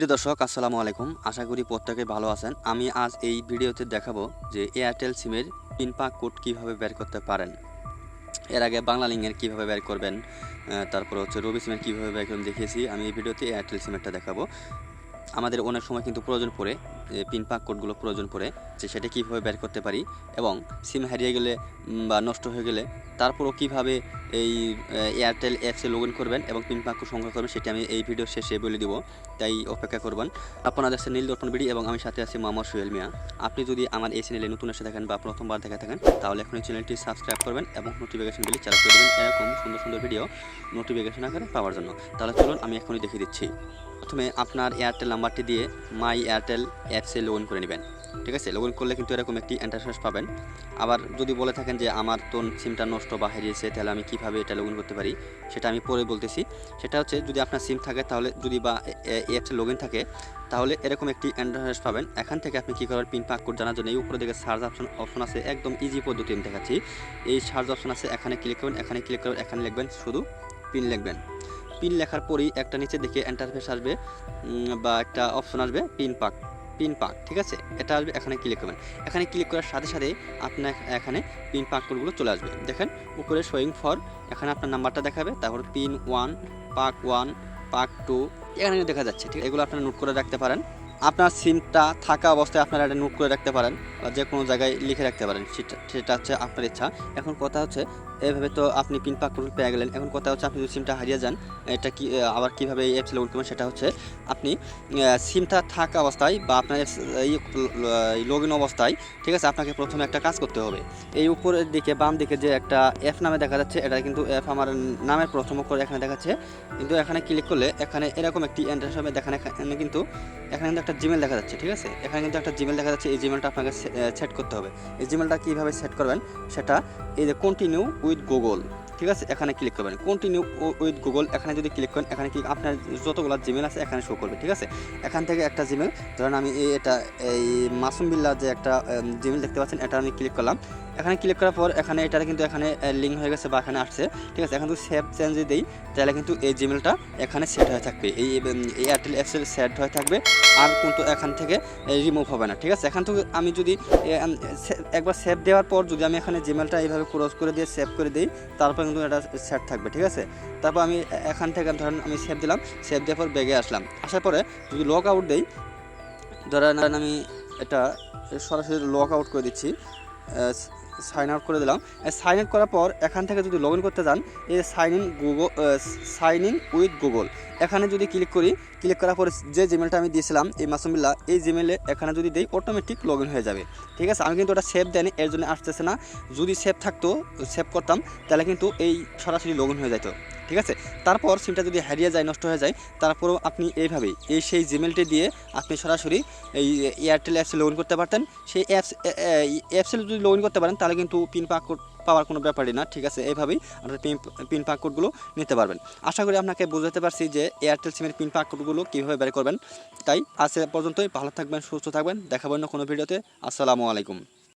প্রিয় দর্শক, আসসালামু আলাইকুম। আশা করি প্রত্যেকে ভালো আছেন। আমি আজ এই ভিডিওতে দেখাবো যে এয়ারটেল সিমের পিন পাক কোড কীভাবে বের করতে পারেন। এর আগে বাংলা লিঙ্গের কীভাবে বের করবেন তারপর হচ্ছে রবি সিমের কীভাবে বের করবেন দেখিয়েছি। আমি এই ভিডিওতে এয়ারটেল সিমেরটা দেখাবো। আমাদের অনেক সময় কিন্তু প্রয়োজন পড়ে পিন পাক কোডগুলো প্রয়োজন পড়ে, যে সেটা কীভাবে বের করতে পারি এবং সিম হারিয়ে গেলে বা নষ্ট হয়ে গেলে তারপরও কীভাবে এই এয়ারটেল অ্যাপসে লগ ইন করবেন এবং পিন পাক সংগ্রহ করবেন সেটি আমি এই ভিডিও শেষে বলে দিব। তাই অপেক্ষা করবেন। আপনারা দেখছেন নীল দর্পণ বিডি এবং আমি সাথে আছি মোহাম্মদ সোহেল মিয়া। আপনি যদি আমার এই চ্যানেলে নতুন এসে থাকেন বা প্রথমবার দেখা থাকেন, তাহলে এখন এই চ্যানেলটি সাবস্ক্রাইব করবেন এবং নোটিফিকেশন বিলি চালু করে দেবেন এরকম সুন্দর সুন্দর ভিডিও নোটিফিকেশন আকারে পাওয়ার জন্য। তাহলে চলুন আমি এখনই দেখিয়ে দিচ্ছি। প্রথমে আপনার এয়ারটেল নাম্বারটি দিয়ে মাই এয়ারটেল অ্যাপসে লগ ইন করে নেবেন। ঠিক আছে? লগ ইন করলে কিন্তু এরকম একটি ইন্টারফেস পাবেন। আবার যদি বলে থাকেন যে আমার তো সিমটা নষ্ট বা হারিয়েছে, তাহলে আমি কীভাবে এটা লগ ইন করতে পারি? সেটা আমি পরে বলতেছি। সেটা হচ্ছে যদি আপনার সিম থাকে, তাহলে যদি বা অ্যাপসে লগ ইন থাকে, তাহলে এরকম একটি ইন্টারফেস পাবেন। এখান থেকে আপনি কী করবেন? পিন পাক কোড জানার জন্য এই উপরে দিকে সার্চ অপশন অপশন আছে। একদম ইজি পদ্ধতি আমি দেখাচ্ছি। এই সার্চ অপশন আছে, এখানে ক্লিক করবেন, এখানে ক্লিক করবেন, এখানে লিখবেন শুধু পিন লিখবেন। পিন লেখার পরেই একটা নিচে দেখে এন্টারফেস আসবে বা একটা অপশন আসবে পিন পাক পিন পাক ঠিক আছে? এটা আসবে, এখানে ক্লিক করবেন। এখানে ক্লিক করার সাথে সাথে আপনার এখানে পিন পাক কোডগুলো চলে আসবে। দেখেন, উপরে শোয়িং ফর এখানে আপনার নাম্বারটা দেখাবে, তারপর পিন ওয়ান পাক ওয়ান পাক টু এখানে দেখা যাচ্ছে, ঠিক এগুলো আপনারা নোট করে রাখতে পারেন। আপনার সিমটা থাকা অবস্থায় আপনারা এটা নোট করে রাখতে পারেন বা যে কোনো জায়গায় লিখে রাখতে পারেন। সেটা সেটা হচ্ছে আপনার ইচ্ছা। এখন কথা হচ্ছে, এভাবে তো আপনি পিন পাক কোড পেয়ে গেলেন। এখন কথা হচ্ছে, আপনি যদি সিমটা হারিয়ে যান, এটা কি আবার কীভাবে এই অ্যাপস লগ করবেন সেটা হচ্ছে, আপনি সিমটা থাকা অবস্থায় বা আপনার লগ ইন অবস্থায়, ঠিক আছে, আপনাকে প্রথমে একটা কাজ করতে হবে। এই উপরের দিকে, বাম দিকে যে একটা অ্যাপ নামে দেখা যাচ্ছে, এটা কিন্তু অ্যাপ আমার নামের প্রথম করে এখানে দেখাচ্ছে। কিন্তু এখানে ক্লিক করলে, এখানে এরকম একটি এন্ট্রেন্স হবে দেখানে কিন্তু, এখানে কিন্তু একটা জিমেল দেখা যাচ্ছে, ঠিক আছে? এখানে কিন্তু একটা জিমেল দেখা যাচ্ছে, এই জিমেলটা আপনাকে সেট করতে হবে। এই জিমেলটা কীভাবে সেট করবেন? সেটা এই যে কন্টিনিউ উইথ গুগল ঠিক আছে? এখানে ক্লিক করবেন। কন্টিনিউ উইথ গুগল এখানে যদি ক্লিক করেন, এখানে কি আপনার যতগুলো জিমেল আছে, এখানে শো করবে, ঠিক আছে? এখান থেকে একটা জিমেল ধরেন আমি এটা, এই মাসুম বিল্লাহ যে একটা জিমেল দেখতে পাচ্ছেন, এটা আমি ক্লিক করলাম। এখানে ক্লিক করার পর এখানে এটা কিন্তু এখানে লিঙ্ক হয়ে গেছে বা এখানে আসছে। ঠিক আছে, এখন যদি সেভ চেঞ্জ দিই, তাহলে কিন্তু এই জিমেলটা এখানে সেট হয়ে থাকবে। এই এয়ারটেল অ্যাপসের সেট হয়ে থাকবে, আর কিন্তু এখান থেকে রিমুভ হবে না। ঠিক আছে, এখান থেকে আমি যদি একবার সেভ দেওয়ার পর যদি আমি এখানে জিমেলটা এইভাবে ক্রস করে দিয়ে সেভ করে দিই, তারপর কিন্তু এটা সেট থাকবে। ঠিক আছে, তারপর আমি এখান থেকে ধরেন আমি সেভ দিলাম সেভ দেওয়ার পর ব্যাগে আসলাম। আসার পরে যদি লগ আউট দিই, ধরেন আমি এটা সরাসরি লগ আউট করে দিচ্ছি। সাইন আউট করে দিলাম। সাইন আউট করার পর এখান থেকে যদি লগ ইন করতে যান এই sign in Google sign in with Google এখানে যদি ক্লিক করি ক্লিক করার পরে যে জিমেলটা আমি দিয়েছিলাম, এই মাসুমিল্লা এই জিমেলে এখানে যদি দিই অটোমেটিক লগ হয়ে যাবে। ঠিক আছে? আমি কিন্তু ওটা সেভ দেয়নি, এর জন্য আসতেছে না। যদি সেভ থাকতো সেভ করতাম, তাহলে কিন্তু এই সরাসরি লগ হয়ে যেত ঠিক আছে? তারপর সিমটা যদি হারিয়ে যায়, নষ্ট হয়ে যায়, তারপরও আপনি এইভাবেই এই সেই জিমেলটি দিয়ে আপনি সরাসরি এই এয়ারটেল অ্যাপসে লগ করতে পারতেন। সেই অ্যাপস অ্যাপসে যদি লগ করতে পারেন, তাহলে কিন্তু পিন পাক কোড পাওয়ার কোনো ব্যাপারই না, ঠিক আছে? এইভাবেই আপনার পিন পিন পাক কোডগুলো নিতে পারবেন। আশা করি আপনাকে বোঝাতে পারছি যে এয়ারটেল সিমের পিন পাক কোডগুলো কীভাবে বের করবেন। তাই আজ পর্যন্তই, ভালো থাকবেন, সুস্থ থাকবেন দেখাবেন কোনো ভিডিওতে আসসালামু আলাইকুম।